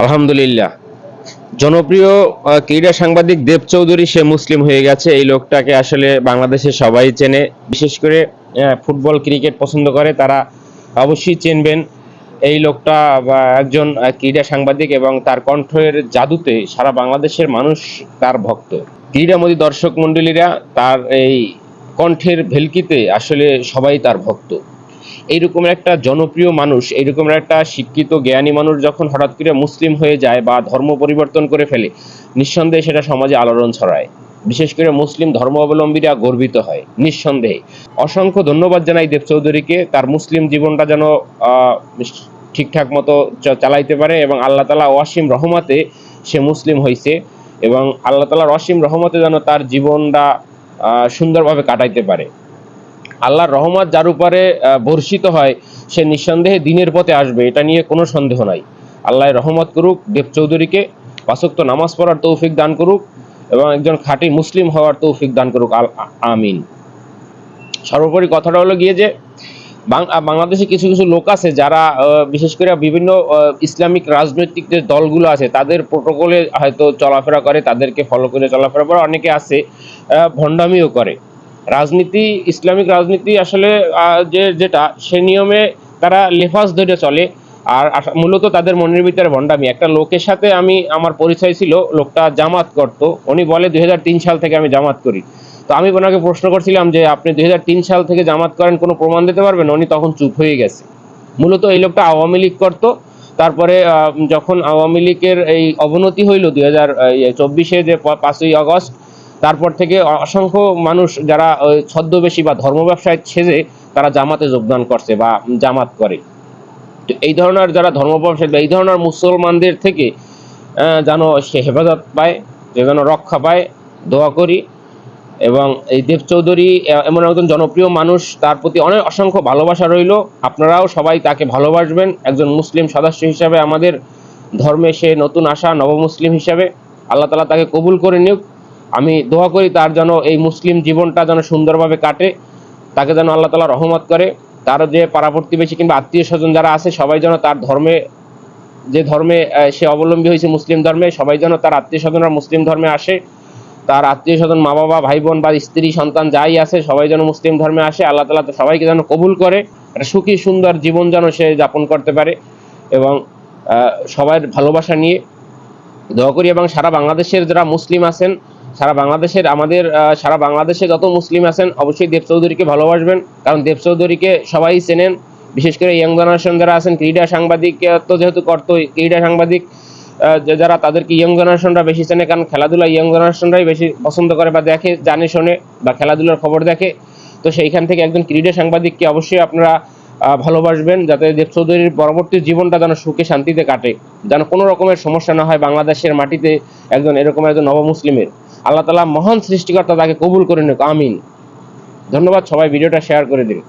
আলহামদুলিল্লাহ। জনপ্রিয় ক্রীড়া সাংবাদিক দেব চৌধুরী, সে মুসলিম হয়ে গেছে। এই লোকটাকে আসলে বাংলাদেশে সবাই চেনে। বিশেষ করে ফুটবল, ক্রিকেট পছন্দ করে, তারা অবশ্যই চিনবেন। এই লোকটা একজন ক্রীড়া সাংবাদিক এবং তার কণ্ঠের জাদুতে সারা বাংলাদেশের মানুষ তার ভক্ত। ক্রীড়ামোদী দর্শক মণ্ডলীরা তার এই কণ্ঠের ভেলকিতে আসলে সবাই তার ভক্ত। এইরকম একটা জনপ্রিয় মানুষ, এইরকম একটা শিক্ষিত, জ্ঞানী মানুষ যখন হঠাৎ করে মুসলিম হয়ে যায় বা ধর্ম পরিবর্তন করে ফেলে, নিঃসন্দেহে সেটা সমাজে আলোড়ন ছড়ায়। বিশেষ করে মুসলিম ধর্মাবলম্বীরা গর্বিত হয়, নিঃসন্দেহে। অসংখ্য ধন্যবাদ জানাই দেব চৌধুরীকে, তার মুসলিম জীবনটা যেন ঠিকঠাক মতো চালাইতে পারে এবং আল্লাহ তালা ওয়াসিম রহমাতে সে মুসলিম হয়েছে এবং আল্লাহ তালার অসীম রহমতে যেন তার জীবনটা সুন্দরভাবে কাটাইতে পারে। আল্লাহর রহমত যার উপরে বর্ষিত হয়, সে নিঃসন্দেহে দিনের পথে আসবে, এটা নিয়ে কোনো সন্দেহ নাই। আল্লাহ রহমত করুক, দেব চৌধুরীকে পাশক্ত নামাজ পড়ার তৌফিক দান করুক এবং একজন খাঁটি মুসলিম হওয়ার তৌফিক দান করুক। আল আমিন। সর্বোপরি কথাটা হলো গিয়ে যে বাংলাদেশে কিছু কিছু লোক আছে যারা বিশেষ করে বিভিন্ন ইসলামিক রাজনৈতিক যে দলগুলো আছে, তাদের প্রোটোকলে হয়তো চলাফেরা করে, তাদেরকে ফলো করে চলাফেরা করে, অনেকে আছে ভণ্ডামিও করে। রাজনীতি, ইসলামিক রাজনীতি আসলে যে, যেটা, সে নিয়মে তারা লেফাজ ধরে চলে। আর মূলত তাদের মনের ভিতরে ভণ্ডামি। একটা লোকের সাথে আমি, আমার পরিচয় ছিল, লোকটা জামাত করত। উনি বলে, দুই হাজার তিন সাল থেকে আমি জামাত করি। তো আমি ওনাকে প্রশ্ন করছিলাম যে, আপনি দু হাজার তিন সাল থেকে জামাত করেন, কোনো প্রমাণ দিতে পারবেন? উনি তখন চুপ হয়ে গেছে। মূলত এই লোকটা আওয়ামী লীগ করতো। তারপরে যখন আওয়ামী লীগের এই অবনতি হইল দুই হাজার চব্বিশে, যে পাঁচই আগস্ট তারপর থেকে অসংখ্য মানুষ যারা ছদ্মবেশী বা ধর্ম ব্যবসায় সেজে তারা জামাতে যোগদান করছে বা জামাত করে। তো এই ধরনের যারা ধর্ম ব্যবসায়ী বা এই ধরনের মুসলমানদের থেকে যেন সে হেফাজত পায় যে যেন রক্ষা পায়, দোয়া করি। এবং এই দেব চৌধুরী এমন একজন জনপ্রিয় মানুষ, তার প্রতি অনেক অসংখ্য ভালোবাসা রইল। আপনারাও সবাই তাকে ভালোবাসবেন। একজন মুসলিম সদস্য হিসাবে আমাদের ধর্মে সে নতুন আসা নবমুসলিম হিসাবে। আল্লাহ তালা তাকে কবুল করে নিক। আমি দোয়া করি তার যেন এই মুসলিম জীবনটা যেন সুন্দরভাবে কাটে, তাকে যেন আল্লাহ তালা রহমত করে, তার যে পাড়া প্রতিবেশী কিংবা আত্মীয় স্বজন যারা আছে, সবাই যেন তার ধর্মে, যে ধর্মে সে অবলম্বী হয়েছে মুসলিম ধর্মে, সবাই যেন তার আত্মীয় স্বজনরা মুসলিম ধর্মে আসে, তার আত্মীয় স্বজন মা বাবা, ভাই বোন বা স্ত্রী, সন্তান যাই আছে, সবাই যেন মুসলিম ধর্মে আসে, আল্লাহ তালা সবাইকে যেন কবুল করে, একটা সুখী সুন্দর জীবন যেন সে যাপন করতে পারে এবং সবার ভালোবাসা নিয়ে দোয়া করি এবং সারা বাংলাদেশের যারা মুসলিম আছেন সারা বাংলাদেশের, আমাদের সারা বাংলাদেশে যত মুসলিম আছেন, অবশ্যই দেব চৌধুরীকে ভালোবাসবেন। কারণ দেব চৌধুরীকে সবাই চেনেন, বিশেষ করে ইয়ং জেনারেশন যারা আছেন, ক্রীড়া সাংবাদিক তো যেহেতু করতো, ক্রীড়া সাংবাদিক যারা তাদেরকে ইয়ং জেনারেশনরা বেশি চেনে, কারণ খেলাধুলা ইয়ং জেনারেশনরাই বেশি পছন্দ করে বা দেখে, জানে, শোনে বা খেলাধুলার খবর দেখে। তো সেইখান থেকে একজন ক্রীড়া সাংবাদিককে অবশ্যই আপনারা ভালোবাসবেন, যাতে দেব চৌধুরীর পরবর্তী জীবনটা যেন সুখে শান্তিতে কাটে, যেন কোনো রকমের সমস্যা না হয় বাংলাদেশের মাটিতে একজন এরকম একজন নবমুসলিমের। আল্লাহ তালা মহান সৃষ্টিকর্তা তাকে কবুল করে নিক, আমিন। ধন্যবাদ, সবাই ভিডিওটা শেয়ার করে দিন।